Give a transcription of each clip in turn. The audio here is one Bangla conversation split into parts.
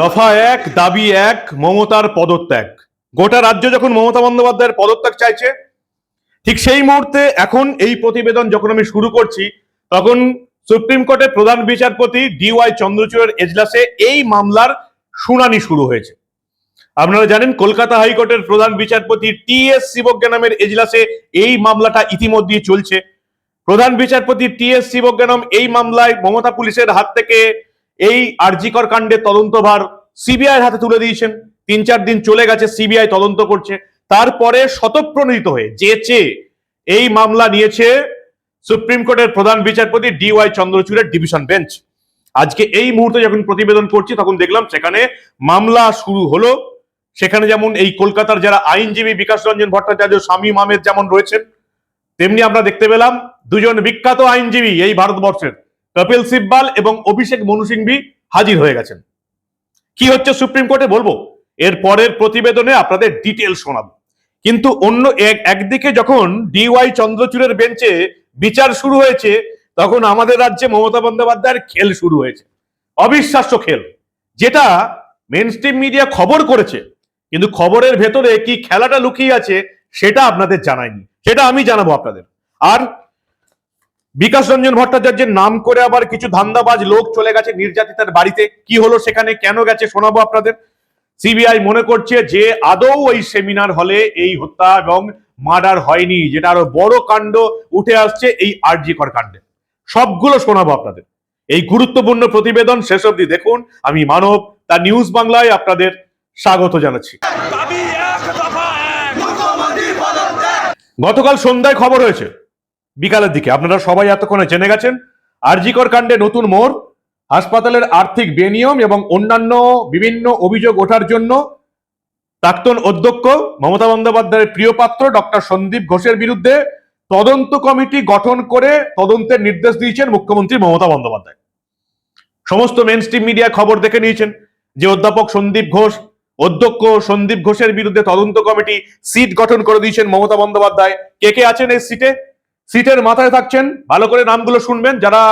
দফা এক, দাবি এক, মমতার পদত্যাগ। গোটা রাজ্য যখন মমতা বন্দ্যোপাধ্যায়ের পদত্যাগ চাইছে, ঠিক সেই মুহূর্তে এখন এই প্রতিবেদন যখন আমি শুরু করছি, তখন সুপ্রিম কোর্টের প্রধান বিচারপতি ডিওয়াই চন্দ্রচূড়ের এজলাসে এই মামলার শুনানি শুরু হয়েছে। আপনারা জানেন, কলকাতা হাইকোর্টের প্রধান বিচারপতি টি এস শিবজ্ঞা নামের এজলাসে এই মামলাটা ইতিমধ্যেই চলছে। প্রধান বিচারপতি টি এস শিবজ্ঞানম এই মামলায় মমতা পুলিশের হাত থেকে এই আরজিকর কাণ্ডের তদন্তভার সিবিআই হাতে তুলে দিয়েছেন। তিন চার দিন চলে গেছে, সিবিআই তদন্ত করছে। তারপরে স্বতঃপ্রণোদিত হয়ে যেচে এই মামলা নিয়েছে সুপ্রিম কোর্টের প্রধান বিচারপতি ডি ওয়াই চন্দ্রচূড়ের ডিভিশন বেঞ্চ। আজকে এই মুহূর্তে যখন প্রতিবেদন করছি, তখন দেখলাম সেখানে মামলা শুরু হলো। সেখানে যেমন এই কলকাতার যারা আইনজীবী বিকাশ রঞ্জন ভট্টাচার্য, স্বামী আহমেদ যেমন রয়েছেন তেমনি আমরা দেখতে পেলাম দুজন বিখ্যাত আইনজীবী এই ভারতবর্ষের। কপিল সিব্বাল এবং অভিষেক মনু সিংভি হাজির হয়ে গেছেন। কি হচ্ছে সুপ্রিম কোর্টে বলব? এর পরের প্রতিবেদনে আপনাদের ডিটেল শোনাবো। কিন্তু অন্য এক, একদিকে যখন ডিওয়াই চন্দ্রচূড়ের বেঞ্চে বিচার শুরু হয়েছে, তখন আমাদের রাজ্যে মমতা বন্দ্যোপাধ্যায়ের খেল শুরু হয়েছে। অবিশ্বাস্য খেল, যেটা মেন মিডিয়া খবর করেছে। কিন্তু খবরের ভেতরে কি খেলাটা লুকিয়ে আছে, সেটা আপনাদের জানায়নি। সেটা আমি জানাব আপনাদের। আর বিকাশ রঞ্জন ভট্টাচার্যের নাম করে আবার কিছু ধান্দাবাজ লোক চলে গেছে নির্যাতিতার বাড়িতে। কি হলো সেখানে? কেন গেছে? শোনাবো আপনাদের। সিবিআই মনে করছে যে আদৌ ওই সেমিনার হলে এই হত্যা এবং মার্ডার হয়নি, যেটা আরও বড় কাণ্ড উঠে আসছে এই আরজিকর কাণ্ডে। সবগুলো শোনাবো আপনাদের। এই গুরুত্বপূর্ণ প্রতিবেদন শেষ অবধি দেখুন। আমি মানব তার নিউজ বাংলায় আপনাদের স্বাগত জানাচ্ছি দাবি এক দফা এক মুখ্যমন্ত্রীর পদত্যাগ গতকাল সন্ধ্যায় খবর হয়েছে, বিকালের দিকে। আপনারা সবাই এতক্ষণে জেনে গেছেন, আরজিকর কাণ্ডে নতুন মোড়, হাসপাতালের আর্থিক বেনিয়ম এবং অন্যান্য বিভিন্ন অভিযোগ ওঠার জন্য প্রাক্তন অধ্যক্ষ মমতা বন্দ্যোপাধ্যায়ের প্রিয় পাত্র ডক্টর সন্দীপ ঘোষের বিরুদ্ধে তদন্ত কমিটি গঠন করে তদন্তের নির্দেশ দিয়েছেন মুখ্যমন্ত্রী মমতা বন্দ্যোপাধ্যায়। সমস্ত মেন মিডিয়া খবর দেখে নিয়েছেন যে অধ্যাপক সন্দীপ ঘোষ অধ্যক্ষ সন্দীপ ঘোষের বিরুদ্ধে তদন্ত কমিটি সিট গঠন করে দিয়েছেন মমতা বন্দ্যোপাধ্যায়। কে কে আছেন এই সিটে? সিটের মাথায় থাকছেন, ভালো করে নামগুলো শুনবেন, যারা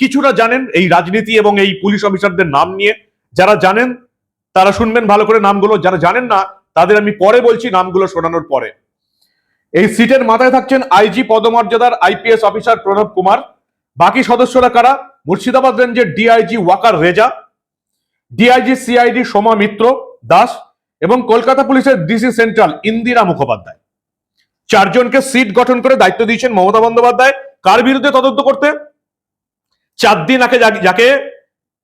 কিছুটা জানেন এই রাজনীতি এবং এই পুলিশ অফিসারদের নাম নিয়ে, যারা জানেন তারা শুনবেন ভালো করে নামগুলো, যারা জানেন না তাদের আমি পরে বলছি নামগুলো শোনানোর পরে। এই সিটের মাথায় থাকছেন আইজি পদমর্যাদার আইপিএস অফিসার প্রণব কুমার। বাকি সদস্যরা কারা? মুর্শিদাবাদ রেঞ্জের DIG Waquar Raza, DIG CID Soma Mitra Das এবং কলকাতা পুলিশের ডিসি সেন্ট্রাল ইন্দিরা মুখোপাধ্যায়। চারজনকে সিট গঠন করে দায়িত্ব দিয়েছেন মমতা বন্দ্যোপাধ্যায়। কার বিরুদ্ধে তদন্ত করতে? চার দিন আগে যাকে-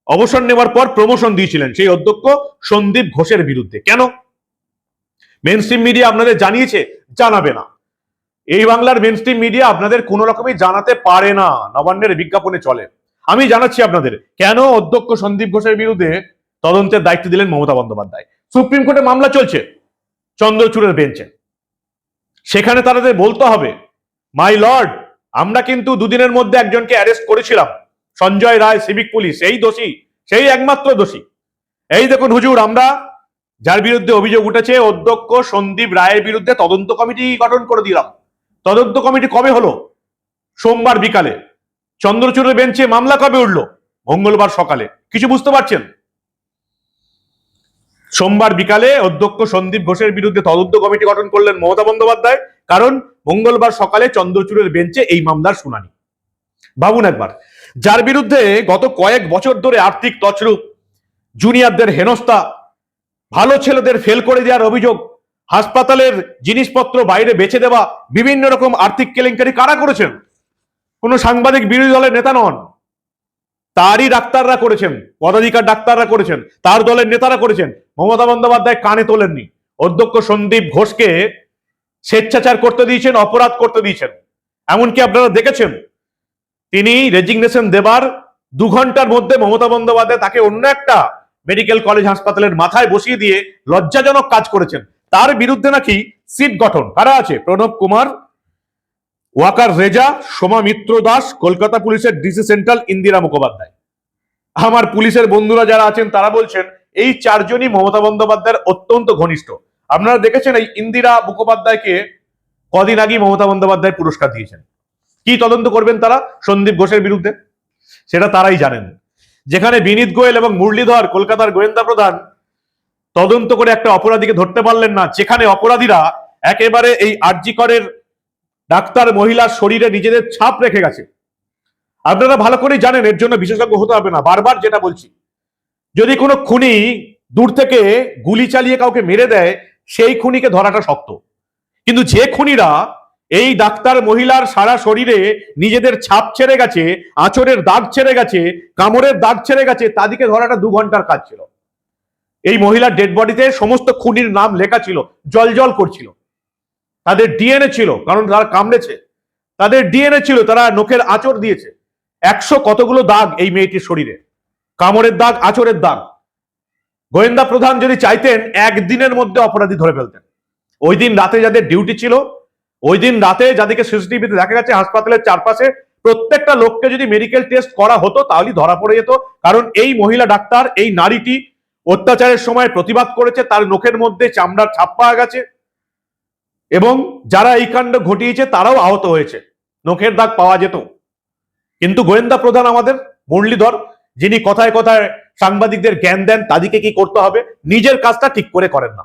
অবসর নেওয়ার পর প্রমোশন দিয়েছিলেন সেই অধ্যক্ষ সন্দীপ ঘোষের বিরুদ্ধে। কেন? মেন মিডিয়া আপনাদের জানিয়েছে, জানাবে না। এই বাংলার মেন মিডিয়া আপনাদের কোনো রকমই জানাতে পারে না, নবান্নের বিজ্ঞাপনে চলে। আমি জানাচ্ছি আপনাদের, কেন অধ্যক্ষ সন্দীপ ঘোষের বিরুদ্ধে তদন্তের দায়িত্ব দিলেন মমতা বন্দ্যোপাধ্যায়? সুপ্রিম কোর্টে মামলা চলছে, চন্দ্রচূড়ের বেঞ্চে। সেখানে তাদের বলতে হবে মাই লর্ড আমরা কিন্তু দুদিনের মধ্যে একজনকে অ্যারেস্ট করেছিলাম। সঞ্জয় রায় সিভিক পুলিশ এই দোষী, সেই একমাত্র দোষী। এই দেখুন হুজুর, আমরা যার বিরুদ্ধে অভিযোগ উঠেছে, অধ্যক্ষ সন্দীপ রায়ের বিরুদ্ধে তদন্ত কমিটি গঠন করে দিলাম। তদন্ত কমিটি কবে হলো? সোমবার বিকালে। চন্দ্রচূড়ের বেঞ্চে মামলা কবে উঠল? মঙ্গলবার সকালে। কিছু বুঝতে পারছেন? সোমবার বিকালে অধ্যক্ষ সন্দীপ ঘোষের বিরুদ্ধে তদন্ত কমিটি গঠন করলেন মমতা বন্দ্যোপাধ্যায়। কারণ মঙ্গলবার সকালে চন্দ্রচূড়ের বেঞ্চে এই মামলার শুনানি। ভাবুন একবার, যার বিরুদ্ধে গত কয়েক বছর ধরে আর্থিক তছরূপ, জুনিয়রদের হেনস্থা, ভালো ছেলেদের ফেল করে দেওয়ার অভিযোগ, হাসপাতালের জিনিসপত্র বাইরে বেছে দেওয়া, বিভিন্ন রকম আর্থিক কেলেঙ্কারি কারা করেছেন? কোনো সাংবাদিক বিরোধী দলের নেতা নন। তারই ডাক্তাররা করেছেন, পদাধিকার ডাক্তাররা করেছেন, তার দলের নেতারা করেছেন। মমতা বন্দ্যোপাধ্যায় কানে তোলেননি। অধ্যক্ষ সন্দীপ ঘোষকে স্বেচ্ছাচার করতে দিয়েছেন, অপরাধ করতে দিয়েছেন। এমনকি আপনারা দেখেছেন, তিনি রেজিগনেশন দেবার দু ঘণ্টার মধ্যে মমতা বন্দ্যোপাধ্যায় তাকে অন্য একটা মেডিকেল কলেজ হাসপাতালের মাথায় বসিয়ে দিয়ে লজ্জাজনক কাজ করেছেন। তার বিরুদ্ধে নাকি সিট গঠন। কারা আছে? প্রণব কুমার ওয়াকার রেজা, সোমা মিত্র দাস, কলকাতা পুলিশের ডিসি সেন্ট্রাল ইন্দিরা মুখোপাধ্যায়। আমার পুলিশের বন্ধুরা যারা আছেন, তারা বলছেন, এই চারজনই মমতা বন্দ্যোপাধ্যায়ের অত্যন্ত ঘনিষ্ঠ। আপনারা দেখেছেন এই ইন্দিরা মুখোপাধ্যায়কে কদিন আগেই মমতা বন্দ্যোপাধ্যায় পুরস্কার দিয়েছেন। কি তদন্ত করবেন তারা? সন্দীপ ঘোষের বিরুদ্ধে। সেটা তারাই জানেন। যেখানে বিনীত গোয়েল এবং মুরলীধর, কলকাতার গোয়েন্দা প্রধান, তদন্ত করে একটা অপরাধীকে ধরতে পারলেন না, যেখানে অপরাধীরা একেবারে এই আরজিকরের ডাক্তার মহিলার শরীরে নিজেদের ছাপ রেখে গেছে। আপনারা ভালো করেই জানেন, এর জন্য বিশেষজ্ঞ হতে হবে না। বারবার যেটা বলছি, যদি কোনো খুনি দূর থেকে গুলি চালিয়ে কাউকে মেরে দেয়, সেই খুনিকে ধরাটা শক্ত। কিন্তু যে খুনিরা এই ডাক্তার মহিলার সারা শরীরে নিজেদের ছাপ ছেড়ে গেছে, আঁচড়ের দাগ ছেড়ে গেছে, কামড়ের দাগ ছেড়ে গেছে তাদেরকে ধরাটা দু ঘণ্টার কাজ ছিল। এই মহিলার ডেড বডিতে সমস্ত খুনির নাম লেখা ছিল, জল জল করছিল। তাদের ডিএনএ ছিল, কারণ তারা কামড়েছে। তাদের ডিএনএ ছিল, তারা নখের আঁচড় দিয়েছে। একশো কতগুলো দাগ এই মেয়েটির শরীরে। কামড়ের দাগ, আঁচড়ের দাগ। গোয়েন্দা প্রধান যদি চাইতেন, একদিনের মধ্যে অপরাধী ধরে ফেলতেন। ওই দিন রাতে যাদের ডিউটি ছিল, ওই দিন রাতে যাদেরকে সিসিটিভিতে দেখা গেছে, হাসপাতালের চারপাশে প্রত্যেকটা লোককে যদি মেডিকেল টেস্ট করা হতো, তাহলেই ধরা পড়ে যেত। কারণ এই মহিলা ডাক্তার, এই নারীটি অত্যাচারের সময় প্রতিবাদ করেছে, তার নখের মধ্যে চামড়ার ছাপ পাওয়া গেছে। এবং যারা এই কাণ্ড ঘটিয়েছে, তারাও আহত হয়েছে। নখের দাগ পাওয়া যেত। কিন্তু গোয়েন্দা প্রধান আমাদের, মুরলীধর, যিনি কথায় কথায় সাংবাদিকদের জ্ঞান দেন, তাদেরকে কি করতে হবে? নিজের কাজটা ঠিক করে করেন না।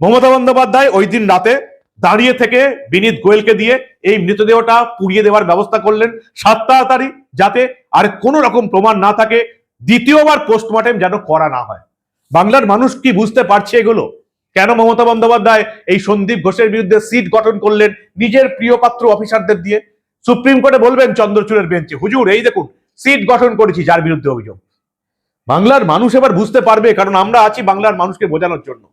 মমতা বন্দ্যোপাধ্যায় ওই দিন রাতে দাঁড়িয়ে থেকে বিনীত গোয়েলকে দিয়ে এই মৃতদেহটা পুড়িয়ে দেওয়ার ব্যবস্থা করলেন সাত তাড়াতাড়ি, যাতে আর কোনো রকম প্রমাণ না থাকে, দ্বিতীয়বার পোস্টমর্টেম যেন করা না হয়। বাংলার মানুষ কি বুঝতে পারছে এগুলো? কেন মমতা বন্দ্যোপাধ্যায় এই সন্দীপ ঘোষের বিরুদ্ধে সিট গঠন করলেন নিজের প্রিয় পাত্র অফিসারদের দিয়ে? সুপ্রিম কোর্টে বলবেন চন্দ্রচূড়ের বেঞ্চে, হুজুর, এই দেখুন, সিট গঠন করেছি যার বিরুদ্ধে অভিযোগ। বাংলার মানুষ এবার বুঝতে পারবে, কারণ আমরা আছি বাংলার মানুষকে বোঝানোর জন্য।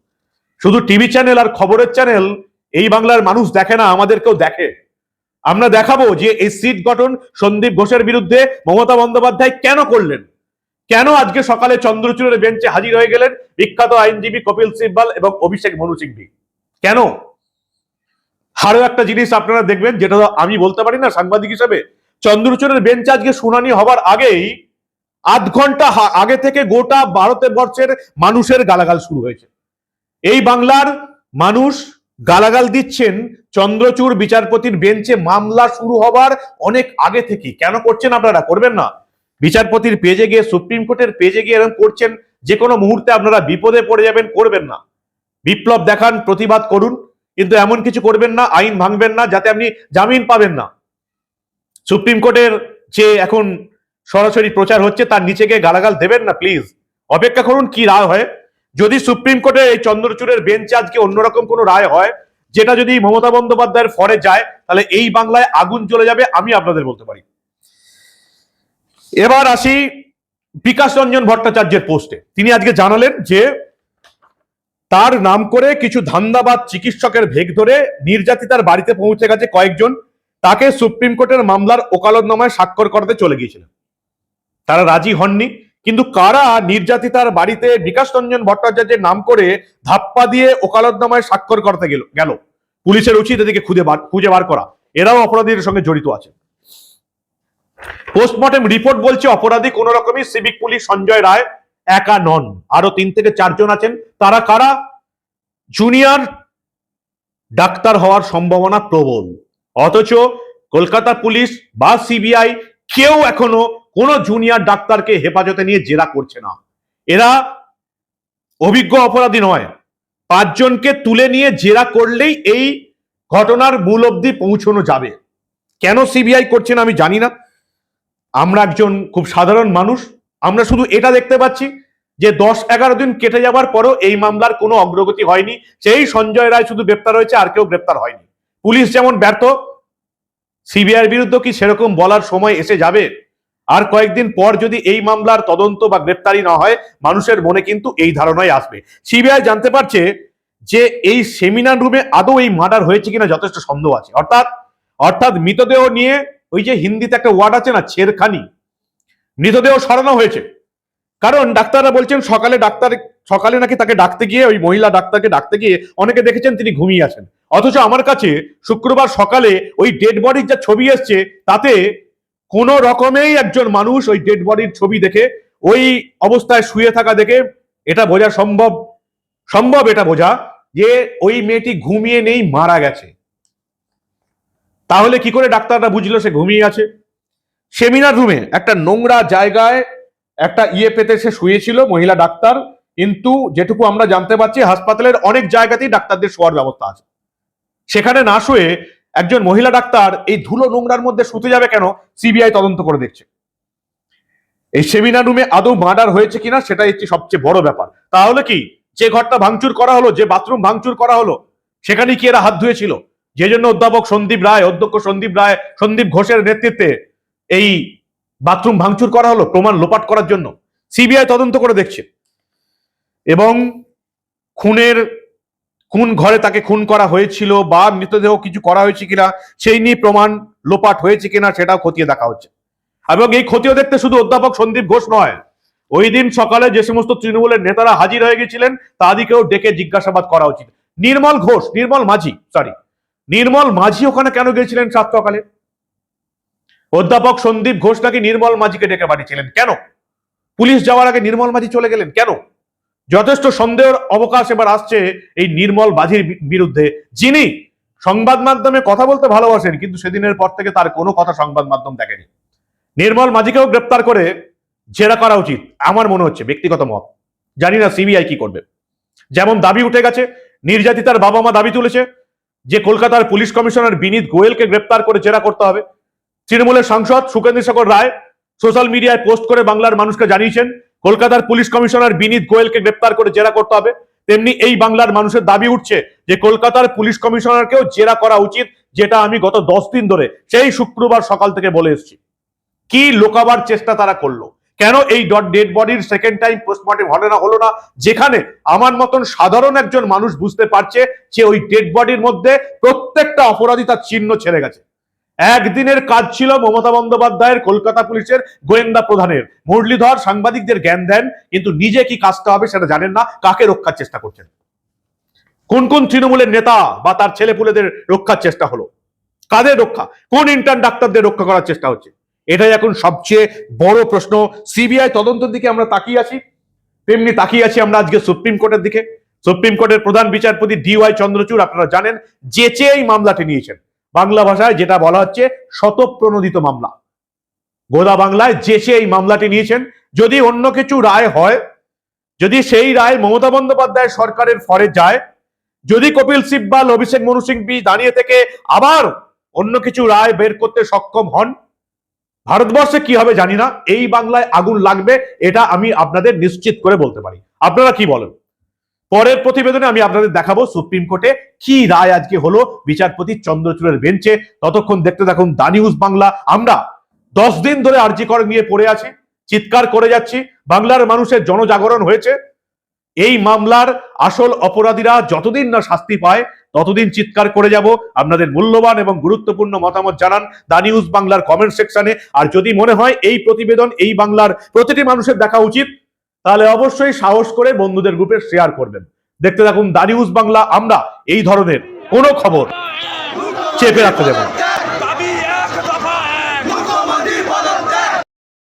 শুধু টিভি চ্যানেল আর খবরের চ্যানেল এই বাংলার মানুষ দেখে না, আমাদেরকেও দেখে। আমরা দেখাবো যে এই সিট গঠন সন্দীপ ঘোষের বিরুদ্ধে মমতা বন্দ্যোপাধ্যায় কেন করলেন। কেন আজকে সকালে চন্দ্রচূড়ের বেঞ্চে হাজির হয়ে গেলেন বিখ্যাত আইনজীবী কপিল সিব্বাল এবং অভিষেক মনু সিংভি? কেন? আরও একটা জিনিস আপনারা দেখবেন, যেটা আমি বলতে পারি না, সাংবাদিক হিসেবে, চন্দ্রচূড়ের বেঞ্চ আজকে শুনানি হবার আগেই আধ ঘণ্টা আগে থেকে গোটা ভারতবর্ষের মানুষের গালাগাল শুরু হয়েছে। এই বাংলার মানুষ গালাগাল দিচ্ছেন চন্দ্রচূড় বিচারপতির বেঞ্চে মামলা শুরু হবার অনেক আগে থেকে কেন করছেন আপনারা? করবেন না। বিচারপতির পেজে গিয়ে, সুপ্রিম কোর্টের পেজে গিয়ে এরকম করছেন, যে কোনো মুহূর্তে আপনারা বিপদে পড়ে যাবেন, করবেন না। বিপ্লব দেখান, প্রতিবাদ করুন, কিন্তু এমন কিছু করবেন না, আইন ভাঙবেন না, যাতে আপনি জামিন পাবেন না। সুপ্রিম কোর্টের যে এখন সরাসরি প্রচার হচ্ছে, তার নিচে গিয়ে গালাগাল দেবেন না, প্লিজ। অপেক্ষা করুন, কি রায় হয়। যদি সুপ্রিম কোর্টের এই চন্দ্রচূড়ের বেঞ্চে আজকে অন্যরকম কোনো রায় হয়, যেটা যদি মমতা বন্দ্যোপাধ্যায়ের ফরে যায়, তাহলে এই বাংলায় আগুন চলে যাবে, আমি আপনাদের বলতে পারি। এবার আসি বিকাশ রঞ্জন ভট্টাচার্যের পোস্টে। তিনি আজকে জানালেন যে, তার নাম করে কিছু ধান্দাবাদ চিকিৎসকের ভেগ ধরে নির্যাতিতার বাড়িতে পৌঁছে গেছে কয়েকজন। তাকে সুপ্রিম কোর্টের মামলার ওকালতনামায় স্বাক্ষর করতে চলে গিয়েছিলেন। তারা রাজি হননি, কিন্তু কারা নির্যাতিতার বাড়িতে বিকাশ রঞ্জন ভট্টাচার্যের নাম করে ধাপ্পা দিয়ে ওকালতনামায় স্বাক্ষর করতে গেল গেল? পুলিশের উচিত এদিকে খুঁজে বার খুঁজে বার করা। এরাও অপরাধীদের সঙ্গে জড়িত আছে পোস্টমর্টেম রিপোর্ট বলছে অপরাধী কোন রকমই সিভিক পুলিশ সঞ্জয় রায় একা নন। আরও তিন থেকে চারজন আছেন। তারা কারা? জুনিয়র ডাক্তার হওয়ার সম্ভাবনা প্রবল। অথচ কলকাতা পুলিশ বা সিবিআই কেউ এখনও কোনো জুনিয়র ডাক্তারকে হেফাজতে নিয়ে জেরা করছে না। এরা অভিজ্ঞ অপরাধী নয়। পাঁচজনকে তুলে নিয়ে জেরা করলেই এই ঘটনার মূল অব্দি পৌঁছানো যাবে। কেন সিবিআই করছে না আমি জানি না। আমরা একজন খুব সাধারণ মানুষ, আমরা শুধু এটা দেখতে পাচ্ছি যে দশ এগারো দিন কেটে যাবার পরও এই মামলার কোনো অগ্রগতি হয়নি, সেই সঞ্জয় রায় শুধু গ্রেপ্তার হয়েছে আর কেউ গ্রেপ্তার হয়নি। পুলিশ যেমন ব্যর্থ, সিবিআইয়ের বিরুদ্ধে কি সেরকম বলার সময় এসে যাবে? আর কয়েকদিন পর যদি এই মামলার তদন্ত বা গ্রেপ্তারি না হয়, মানুষের মনে কিন্তু এই ধারণাই আসবে। সিবিআই জানতে পারছে যে এই সেমিনার রুমে আদৌ এই মার্ডার হয়েছে কিনা যথেষ্ট সন্দেহ আছে। অর্থাৎ অর্থাৎ মৃতদেহ নিয়ে ওই যে হিন্দিতে একটা ওয়ার্ড আছে না, ছেরখানি। মৃতদেহ সরানো হয়েছে। কারণ ডাক্তাররা বলছেন, সকালে ডাক্তার, সকালে নাকি তাকে ডাকতে গিয়ে, ওই মহিলা ডাক্তারকে ডাকতে গিয়ে অনেকে দেখেছেন তিনি ঘুমিয়ে আছেন। অথচ আমার কাছে শুক্রবার সকালে ওই ডেড বডির যা ছবি এসছে, তাতে কোনো রকমেই একজন মানুষ ওই ডেড বডির ছবি দেখে, ওই অবস্থায় শুয়ে থাকা দেখে এটা বোঝা সম্ভব সম্ভব এটা বোঝা যে ওই মেয়েটি ঘুমিয়ে নেই, মারা গেছে। তাহলে কি করে ডাক্তাররা বুঝলো সে ঘুমিয়ে আছে? সেমিনার রুমে একটা নোংরা জায়গায় একটা ইয়ে পেতে সে শুয়েছিল, মহিলা ডাক্তার, কিন্তু যেটুকু আমরা জানতে পারছি, হাসপাতালের অনেক জায়গাতেই ডাক্তারদের শোয়ার ব্যবস্থা আছে। সেখানে না শুয়ে একজন মহিলা ডাক্তার এই ধুলো নোংরার মধ্যে শুতে যাবে কেন? সিবিআই তদন্ত করে দেখছে। এই সেমিনার রুমে আদৌ মার্ডার হয়েছে কিনা, সেটাই হচ্ছে সবচেয়ে বড় ব্যাপার। তাহলে কি? যে ঘরটা ভাঙচুর করা হলো, যে বাথরুম ভাঙচুর করা হলো সেখানে কি এরা হাত ধুয়েছিল? যে জন্য অধ্যাপক সন্দীপ রায়, অধ্যক্ষ সন্দীপ রায়, সন্দীপ ঘোষের নেতৃত্বে এই বাথরুম ভাঙচুর করা হলো, প্রমাণ লোপাট করার জন্য। সিবিআই তদন্ত করে দেখছে। এবং খুনের, খুন ঘরে তাকে খুন করা হয়েছিল বা মৃতদেহ কিছু করা হয়েছে কিনা, সেই নিয়ে প্রমাণ লোপাট হয়েছে কিনা সেটাও খতিয়ে দেখা হচ্ছে। এবং এই খতিয়ে দেখতে শুধু অধ্যাপক সন্দীপ ঘোষ নয়, ওই দিন সকালে যে সমস্ত তৃণমূলের নেতারা হাজির হয়ে গেছিলেন, তাদেরকেও ডেকে জিজ্ঞাসাবাদ করা উচিত। নির্মল ঘোষ, নির্মল মাঝি সরি নির্মল মাঝি ওখানে কেন গিয়েছিলেন সাত সকালে অধ্যাপক সন্দীপ ঘোষ নাকি নির্মল মাঝিকে ডেকে পাঠিয়েছিলেন? কেন? পুলিশ যাওয়ার আগে নির্মল মাঝি চলে গেলেন? কেন? যথেষ্ট সন্দেহের অবকাশ এবার আসছে এই নির্মল মাঝির বিরুদ্ধে, যিনি সংবাদ মাধ্যমে কথা বলতে ভালোবাসেন, কিন্তু সেদিনের পর থেকে তার কোনো কথা সংবাদ মাধ্যম দেখেনি। নির্মল মাঝিকেও গ্রেপ্তার করে জেরা করা উচিত, আমার মনে হচ্ছে, ব্যক্তিগত মত। জানি না সিবিআই কি করবে। যেমন দাবি উঠে গেছে, নির্যাতিতার বাবা মা দাবি তুলেছে যে কলকাতার পুলিশ কমিশনার বিনীত গোয়েলকে গ্রেপ্তার করে জেরা করতে হবে। তৃণমূলের সাংসদ সুকেন্দ্র শেখর রায় সোশ্যাল মিডিয়ায় পোস্ট করে বাংলার মানুষকে জানিয়েছেন, কলকাতার পুলিশ কমিশনার বিনীত গোয়েলকে গ্রেপ্তার করে জেরা করতে হবে। তেমনি এই বাংলার মানুষের দাবি উঠছে যে কলকাতার পুলিশ কমিশনারকেও জেরা করা উচিত, যেটা আমি গত দশ দিন ধরে, সেই শুক্রবার সকাল থেকে বলে এসেছি। কি লোকাবার চেষ্টা তারা করল? কেন এই ডট ডেড বডির সেকেন্ড টাইম পোস্টমর্টম হলো না হলো না? যেখানে আমার মতন সাধারণ একজন মানুষ বুঝতে পারছে যে ওই ডেড বডির মধ্যে প্রত্যেকটা অপরাধী তার চিহ্ন ছেড়ে গেছে। একদিনের কাজ ছিল মমতা বন্দ্যোপাধ্যায়ের কলকাতা পুলিশের গোয়েন্দা প্রধানের। মুরলীধর সাংবাদিকদের জ্ঞান দেন, কিন্তু নিজে কি কাজটা হবে সেটা জানেন না, কাকে রক্ষার চেষ্টা করছেন? কোন কোন তৃণমূলের নেতা বা তার ছেলেপুলেদের রক্ষার চেষ্টা হলো? কাদের রক্ষা? কোন ইন্টার্ন ডাক্তারদের রক্ষা করার চেষ্টা হচ্ছে? এটাই এখন সবচেয়ে বড় প্রশ্ন। সিবিআই তদন্তের দিকে আমরা তাকিয়ে আছি। তেমনি তাকিয়ে আছি আমরা আজকে সুপ্রিম কোর্টের দিকে। সুপ্রিম কোর্টের প্রধান বিচারপতি ডি ওয়াই চন্দ্রচূড়, আপনারা জানেন যেচে এই মামলাটি নিয়েছেন। বাংলা ভাষায় যেটা বলা হচ্ছে, শতপ্রণোদিত মামলা। গোদা বাংলায় যেচে এই মামলাটি নিয়েছেন, যদি অন্য কিছু রায় হয়, যদি সেই রায় মমতা বন্দ্যোপাধ্যায় সরকারের ফরে যায়, যদি কপিল সিব্বাল, অভিষেক মনু সিংভি দাঁড়িয়ে থেকে আবার অন্য কিছু রায় বের করতে সক্ষম হন ভারতবর্ষে কি হবে জানি না। এই বাংলায় আগুন লাগবে, এটা আমি আপনাদের নিশ্চিত করে বলতে পারি। আপনারা কি বলেন? পরের প্রতিবেদনে আমি আপনাদের দেখাবো সুপ্রিম কোর্টে কি রায় আজকে হলো। বিচারপতি চন্দ্রচূড়ের বেঞ্চে, ততক্ষণ দেখতে দেখুন দা নিউজ বাংলা। আমরা দশ দিন ধরে আর্জি করে নিয়ে পড়ে আছি, চিৎকার করে যাচ্ছি। বাংলার মানুষের জনজাগরণ হয়েছে। এই মামলার আসল অপরাধীরা যতদিন না শাস্তি পায়, ততদিন চিৎকার করে যাব। আপনাদের মূল্যবান এবং গুরুত্বপূর্ণ মতামত জানান দা নিউজ বাংলার কমেন্ট সেকশনে। আর যদি মনে হয় এই প্রতিবেদন, এই বাংলার প্রতিটি মানুষের দেখা উচিত, তাহলে অবশ্যই সাহস করে বন্ধুদের গ্রুপে শেয়ার করবেন। দেখতে থাকুন দা নিউজ বাংলা, আমরা এই ধরনের কোনো খবর চেপে রাখতে দেবো।